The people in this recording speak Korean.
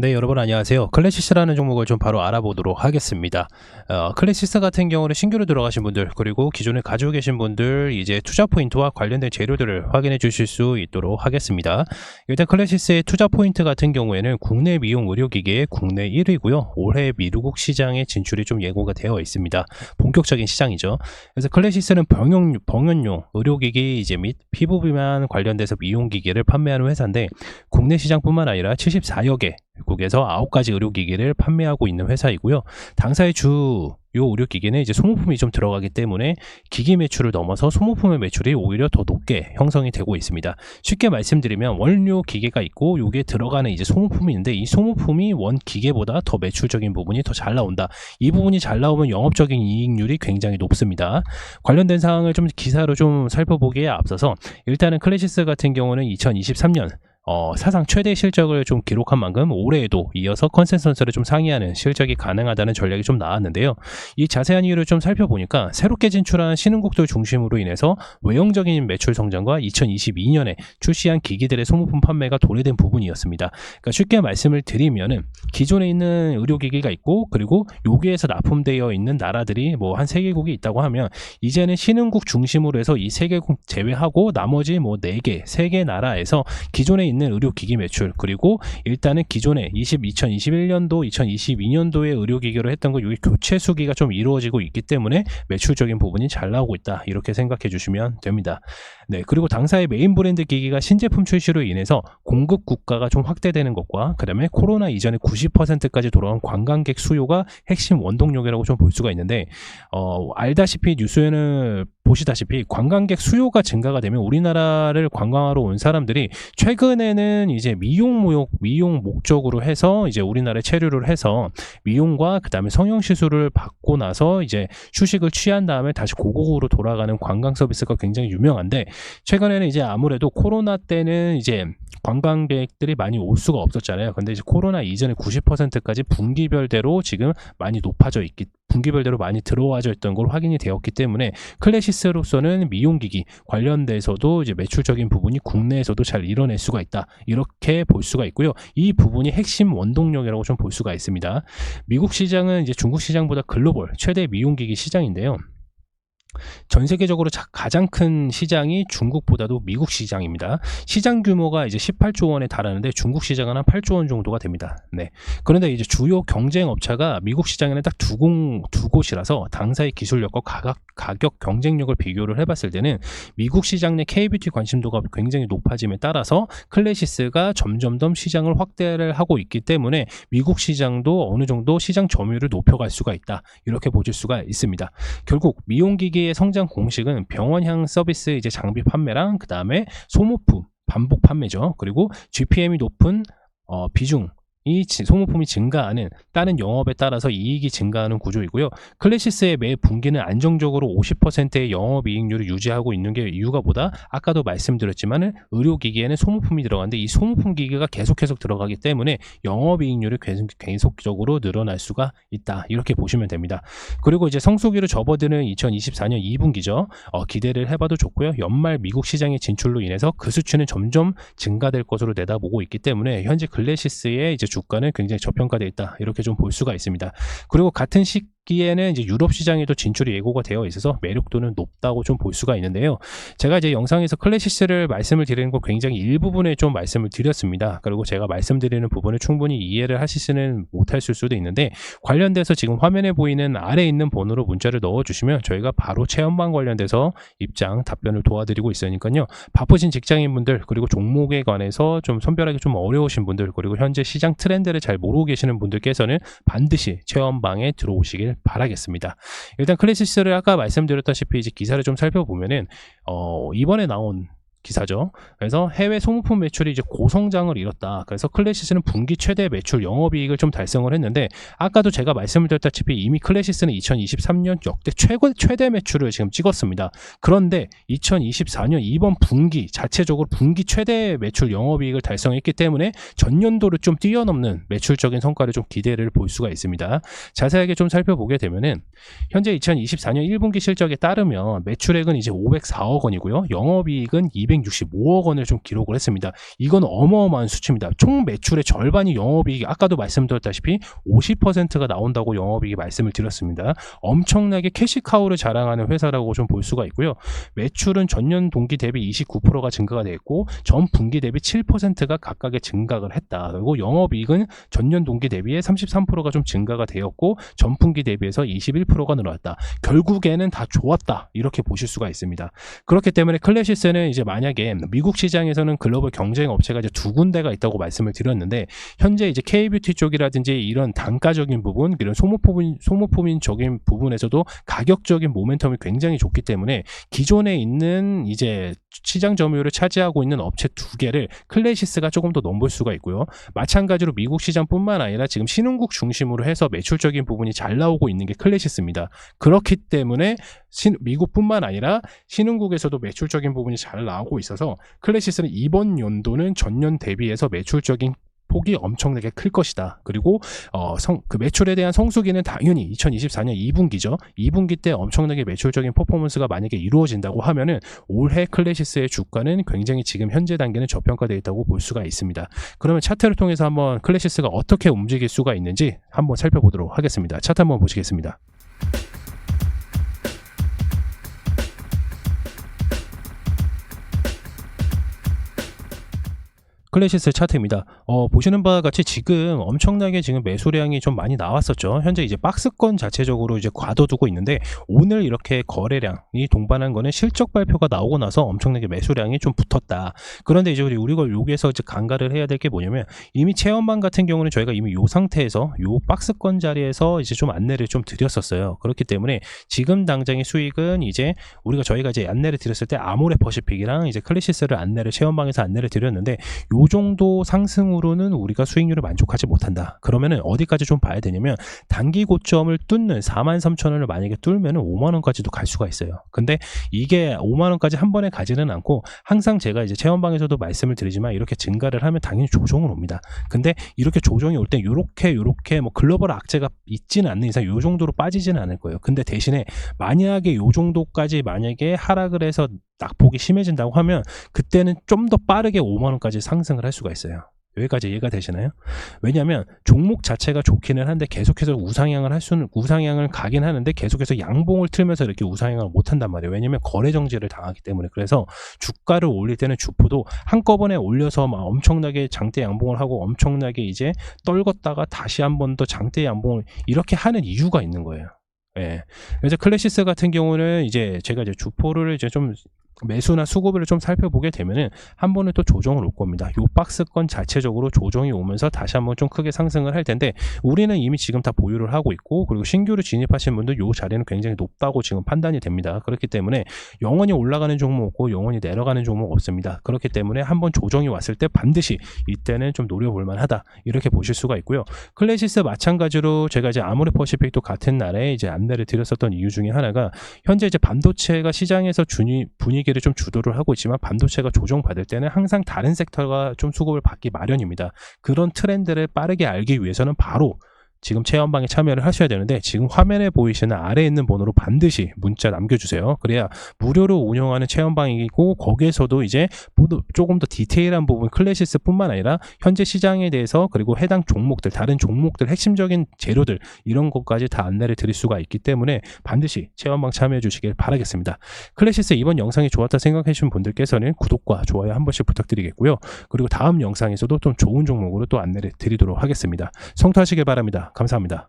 네, 여러분 안녕하세요. 클래시스라는 종목을 좀 바로 알아보도록 하겠습니다. 어, 클래시스 같은 경우는 신규로 들어가신 분들 그리고 기존에 가지고 계신 분들 이제 투자 포인트와 관련된 재료들을 확인해 주실 수 있도록 하겠습니다. 일단 클래시스의 투자 포인트 같은 경우에는 국내 미용 의료기계의 국내 1위고요. 올해 미루국 시장에 진출이 좀 예고가 되어 있습니다. 본격적인 시장이죠. 그래서 클래시스는 병용, 병원용 의료기기 이제 및 피부 비만 관련돼서 미용기계를 판매하는 회사인데 국내 시장뿐만 아니라 74여 개 국에서 9가지 의료기기를 판매하고 있는 회사이고요. 당사의 주요 의료기기는 이제 소모품이 좀 들어가기 때문에 기기 매출을 넘어서 소모품의 매출이 오히려 더 높게 형성이 되고 있습니다. 쉽게 말씀드리면 원료 기계가 있고 요게 들어가는 이제 소모품이 있는데 이 소모품이 원 기계보다 더 매출적인 부분이 더 잘 나온다. 이 부분이 잘 나오면 영업적인 이익률이 굉장히 높습니다. 관련된 사항을 좀 기사로 좀 살펴보기에 앞서서 일단은 클래시스 같은 경우는 2023년 어, 사상 최대 실적을 좀 기록한 만큼 올해에도 이어서 컨센서스를 좀 상회하는 실적이 가능하다는 전략이 좀 나왔는데요. 이 자세한 이유를 좀 살펴보니까 새롭게 진출한 신흥국들 중심으로 인해서 외형적인 매출 성장과 2022년에 출시한 기기들의 소모품 판매가 도래된 부분이었습니다. 그러니까 쉽게 말씀을 드리면은 기존에 있는 의료기기가 있고 그리고 여기에서 납품되어 있는 나라들이 뭐한세 개국이 있다고 하면 이제는 신흥국 중심으로 해서 이세 개국 제외하고 나머지 뭐네 개, 세개 나라에서 기존에 있는 의료기기 매출 그리고 일단은 기존에 20, 2021년도, 2022년도에 의료기기로 했던 거 여기 교체 수기가 좀 이루어지고 있기 때문에 매출적인 부분이 잘 나오고 있다 이렇게 생각해 주시면 됩니다. 네 그리고 당사의 메인 브랜드 기기가 신제품 출시로 인해서 공급 국가가 좀 확대되는 것과 그다음에 코로나 이전에 90%까지 돌아온 관광객 수요가 핵심 원동력이라고 좀 볼 수가 있는데 어, 알다시피 뉴스에는 보시다시피 관광객 수요가 증가가 되면 우리나라를 관광하러 온 사람들이 최근에는 이제 미용 모욕 미용 목적으로 해서 이제 우리나라에 체류를 해서 미용과 그다음에 성형 시술을 받고 나서 이제 휴식을 취한 다음에 다시 고국으로 돌아가는 관광 서비스가 굉장히 유명한데 최근에는 이제 아무래도 코로나 때는 이제 관광객들이 많이 올 수가 없었잖아요. 근데 이제 코로나 이전에 90%까지 분기별대로 지금 많이 높아져 있기 분기별대로 많이 들어와져 있던 걸 확인이 되었기 때문에 클래시스로서는 미용기기 관련돼서도 이제 매출적인 부분이 국내에서도 잘 이뤄낼 수가 있다. 이렇게 볼 수가 있고요. 이 부분이 핵심 원동력이라고 좀 볼 수가 있습니다. 미국 시장은 이제 중국 시장보다 글로벌 최대 미용기기 시장인데요. 전 세계적으로 자- 가장 큰 시장이 중국보다도 미국 시장입니다. 시장 규모가 이제 18조 원에 달하는데 중국 시장은 한 8조 원 정도가 됩니다. 네. 그런데 이제 주요 경쟁 업체가 미국 시장에는 딱두 두 곳이라서 당사의 기술력과 가격, 가격 경쟁력을 비교를 해봤을 때는 미국 시장 내 K뷰티 관심도가 굉장히 높아짐에 따라서 클래시스가 점점 더 시장을 확대를 하고 있기 때문에 미국 시장도 어느 정도 시장 점유율을 높여갈 수가 있다. 이렇게 보실 수가 있습니다. 결국 미용기기의 성장 공식은 병원향 서비스 이제 장비 판매랑 그 다음에 소모품 반복 판매죠. 그리고 GPM이 높은 어, 비중 이 지- 소모품이 증가하는 다른 영업에 따라서 이익이 증가하는 구조이고요. 클래시스의 매 분기는 안정적으로 50%의 영업이익률을 유지하고 있는 게 이유가 보다 아까도 말씀드렸지만은 의료기기에는 소모품이 들어가는데 이 소모품 기기가 계속 계속 들어가기 때문에 영업이익률이 계속- 계속적으로 늘어날 수가 있다 이렇게 보시면 됩니다. 그리고 이제 성수기로 접어드는 2024년 2분기죠. 어, 기대를 해봐도 좋고요. 연말 미국 시장의 진출로 인해서 그 수치는 점점 증가될 것으로 내다보고 있기 때문에 현재 글래시스의 이제 주가는 굉장히 저평가되어 있다 이렇게 좀 볼 수가 있습니다. 그리고 같은 시 기에는 이제 유럽 시장에도 진출이 예고가 되어 있어서 매력도는 높다고 좀 볼 수가 있는데요. 제가 이제 영상에서 클래시스를 말씀을 드리는 거 굉장히 일부분에 좀 말씀을 드렸습니다. 그리고 제가 말씀드리는 부분을 충분히 이해를 하시지는 못하실 수도 있는데 관련돼서 지금 화면에 보이는 아래 있는 번호로 문자를 넣어주시면 저희가 바로 체험방 관련돼서 입장 답변을 도와드리고 있으니까요. 바쁘신 직장인분들 그리고 종목에 관해서 좀 선별하기 좀 어려우신 분들 그리고 현재 시장 트렌드를 잘 모르고 계시는 분들께서는 반드시 체험방에 들어오시길 바라겠습니다. 일단 클래시스를 아까 말씀드렸다시피 이제 기사를 좀 살펴보면은 어, 이번에 나온 기사죠. 그래서 해외 소모품 매출이 이제 고성장을 이뤘다. 그래서 클래시스는 분기 최대 매출 영업이익을 좀 달성을 했는데 아까도 제가 말씀을 드렸다시피 이미 클래시스는 2023년 역대 최고 최대 매출을 지금 찍었습니다. 그런데 2024년 이번 분기 자체적으로 분기 최대 매출 영업이익을 달성했기 때문에 전년도를 좀 뛰어넘는 매출적인 성과를 좀 기대를 볼 수가 있습니다. 자세하게 좀 살펴보게 되면은 현재 2024년 1분기 실적에 따르면 매출액은 이제 504억 원이고요. 영업이익은 265억 원을 좀 기록을 했습니다. 이건 어마어마한 수치입니다. 총 매출의 절반이 영업이익, 아까도 말씀드렸다시피 50%가 나온다고 영업이익 말씀을 드렸습니다. 엄청나게 캐시카우를 자랑하는 회사라고 좀 볼 수가 있고요. 매출은 전년 동기 대비 29%가 증가가 됐고 전 분기 대비 7%가 각각의 증가를 했다. 그리고 영업이익은 전년 동기 대비에 33%가 좀 증가가 되었고 전 분기 대비해서 21%가 늘어났다. 결국에는 다 좋았다. 이렇게 보실 수가 있습니다. 그렇기 때문에 클래시스는 이제 만약에 미국 시장에서는 글로벌 경쟁 업체가 이제 두 군데가 있다고 말씀을 드렸는데 현재 이제 K뷰티 쪽이라든지 이런 단가적인 부분, 이런 소모품인 소모품인적인 부분에서도 가격적인 모멘텀이 굉장히 좋기 때문에 기존에 있는 이제 시장 점유율을 차지하고 있는 업체 두 개를 클래시스가 조금 더 넘볼 수가 있고요. 마찬가지로 미국 시장뿐만 아니라 지금 신흥국 중심으로 해서 매출적인 부분이 잘 나오고 있는 게 클래시스입니다. 그렇기 때문에 신- 미국뿐만 아니라 신흥국에서도 매출적인 부분이 잘 나오고 있어서 클래시스는 이번 연도는 전년 대비해서 매출적인 폭이 엄청나게 클 것이다. 그리고 어, 성, 그 매출에 대한 성수기는 당연히 2024년 2분기죠. 2분기 때 엄청나게 매출적인 퍼포먼스가 만약에 이루어진다고 하면은 올해 클래시스의 주가는 굉장히 지금 현재 단계는 저평가되어 있다고 볼 수가 있습니다. 그러면 차트를 통해서 한번 클래시스가 어떻게 움직일 수가 있는지 한번 살펴보도록 하겠습니다. 차트 한번 보시겠습니다. 클래시스 차트입니다. 어, 보시는 바와 같이 지금 엄청나게 지금 매수량이 좀 많이 나왔었죠. 현재 이제 박스권 자체적으로 이제 과도두고 있는데 오늘 이렇게 거래량이 동반한 거는 실적 발표가 나오고 나서 엄청나게 매수량이 좀 붙었다. 그런데 이제 우리 우리가 여기에서 이제 간가를 해야 될 게 뭐냐면 이미 체험방 같은 경우는 저희가 이미 요 상태에서 요 박스권 자리에서 이제 좀 안내를 좀 드렸었어요. 그렇기 때문에 지금 당장의 수익은 이제 우리가 저희가 이제 안내를 드렸을 때 아모레 퍼시픽이랑 이제 클래시스를 안내를 체험방에서 안내를 드렸는데 요 정도 상승으로는 우리가 수익률을 만족하지 못한다. 그러면은 어디까지 좀 봐야 되냐면 단기 고점을 뚫는 4만 3천 원을 만약에 뚫면은 5만 원까지도 갈 수가 있어요. 근데 이게 5만 원까지 한 번에 가지는 않고 항상 제가 이제 체험방에서도 말씀을 드리지만 이렇게 증가를 하면 당연히 조정을 옵니다. 근데 이렇게 조정이 올 때 요렇게 요렇게 뭐 글로벌 악재가 있지는 않는 이상 요 정도로 빠지지는 않을 거예요. 근데 대신에 만약에 요 정도까지 만약에 하락을 해서 낙폭이 심해진다고 하면 그때는 좀 더 빠르게 5만 원까지 상승 을 할 수가 있어요. 여기까지 이해가 되시나요? 왜냐하면 종목 자체가 좋기는 한데 계속해서 우상향을 할 수는 우상향을 가긴 하는데 계속해서 양봉을 틀면서 이렇게 우상향을 못 한단 말이에요. 왜냐하면 거래 정지를 당하기 때문에 그래서 주가를 올릴 때는 주포도 한꺼번에 올려서 막 엄청나게 장대 양봉을 하고 엄청나게 이제 떨궜다가 다시 한 번 더 장대 양봉을 이렇게 하는 이유가 있는 거예요. 예. 그래서 클래시스 같은 경우는 이제 제가 이제 주포를 이제 좀 매수나 수급을 좀 살펴보게 되면은 한 번은 또 조정을 올 겁니다. 요 박스권 자체적으로 조정이 오면서 다시 한번 좀 크게 상승을 할 텐데 우리는 이미 지금 다 보유를 하고 있고 그리고 신규로 진입하신 분들 요 자리는 굉장히 높다고 지금 판단이 됩니다. 그렇기 때문에 영원히 올라가는 종목 없고 영원히 내려가는 종목 없습니다. 그렇기 때문에 한번 조정이 왔을 때 반드시 이때는 좀 노려볼 만하다. 이렇게 보실 수가 있고요. 클래시스 마찬가지로 제가 이제 아모레 퍼시픽도 같은 날에 이제 안내를 드렸었던 이유 중에 하나가 현재 이제 반도체가 시장에서 준위, 분위기를 좀 주도를 하고 있지만 반도체가 조정받을 때는 항상 다른 섹터가 좀 수급을 받기 마련입니다. 그런 트렌드를 빠르게 알기 위해서는 바로 지금 체험방에 참여를 하셔야 되는데 지금 화면에 보이시는 아래에 있는 번호로 반드시 문자 남겨주세요. 그래야 무료로 운영하는 체험방이고 거기에서도 이제 조금 더 디테일한 부분 클래시스뿐만 아니라 현재 시장에 대해서 그리고 해당 종목들 다른 종목들 핵심적인 재료들 이런 것까지 다 안내를 드릴 수가 있기 때문에 반드시 체험방 참여해 주시길 바라겠습니다. 클래시스 이번 영상이 좋았다 생각해 주신 분들께서는 구독과 좋아요 한 번씩 부탁드리겠고요. 그리고 다음 영상에서도 좀 좋은 종목으로 또 안내를 드리도록 하겠습니다. 성투하시길 바랍니다. 감사합니다.